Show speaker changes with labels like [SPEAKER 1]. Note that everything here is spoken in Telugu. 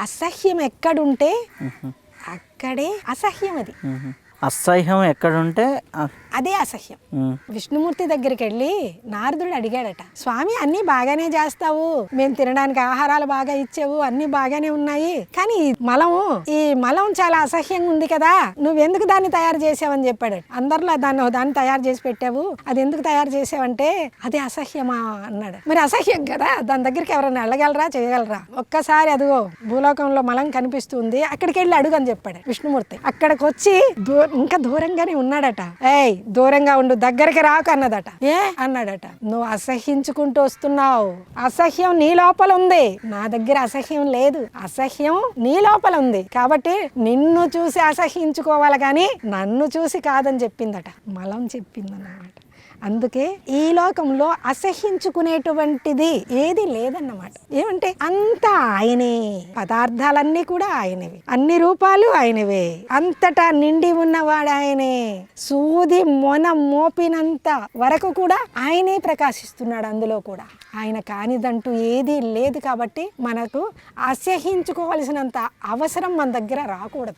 [SPEAKER 1] అసహ్యం ఎక్కడుంటే అక్కడే అసహ్యం అది.
[SPEAKER 2] అసహ్యం ఎక్కడుంటే
[SPEAKER 1] అదే అసహ్యం. విష్ణుమూర్తి దగ్గరికి వెళ్ళి నారదుడు అడిగాడట స్వామి అన్ని బాగానే చేస్తావు. మేము తినడానికి ఆహారాలు బాగా ఇచ్చావు. అన్ని బాగానే ఉన్నాయి. కానీ ఈ మలము ఈ మలం చాలా అసహ్యంగా ఉంది కదా. నువ్వెందుకు దాన్ని తయారు చేసావని చెప్పాడు అందరిలో దాన్ని దాన్ని తయారు చేసి పెట్టావు. అది ఎందుకు తయారు చేసావంటే అది అసహ్యమా అన్నాడు. మరి అసహ్యం కదా. దాని దగ్గరికి ఎవరైనా వెళ్ళగలరా? చేయగలరా? ఒక్కసారి అదిగో భూలోకంలో మలం కనిపిస్తుంది. అక్కడికి వెళ్ళి అడుగు అని చెప్పాడు విష్ణుమూర్తి. అక్కడికి వచ్చి ఇంకా దూరంగానే ఉన్నాడట. ఏయ్ దూరంగా ఉండు దగ్గరికి రాకు అన్నదట. ఏ? అన్నాడట. నువ్వు అసహ్యించుకుంటూ వస్తున్నావు. అసహ్యం నీ లోపల ఉంది. నా దగ్గర అసహ్యం లేదు. అసహ్యం నీ లోపల ఉంది. కాబట్టి నిన్ను చూసి అసహ్యించుకోవాలి కానీ నన్ను చూసి కాదని చెప్పిందట. మలం చెప్పిందన్నమాట. అందుకే ఈ లోకంలో అసహించుకునేటువంటిది ఏది లేదన్నమాట. ఏమంటే అంతా ఆయనే పదార్థాలన్నీ కూడా ఆయనవి అన్ని రూపాలు ఆయనవే అంతటా నిండి ఉన్నవాడు ఆయనే సూది మొన మోపినంత వరకు కూడా ఆయనే ప్రకాశిస్తున్నాడు అందులో కూడా. ఆయన కానిదంటూ ఏదీ లేదు కాబట్టి మనకు అసహించుకోవలసినంత అవసరం మన దగ్గర రాకూడదు.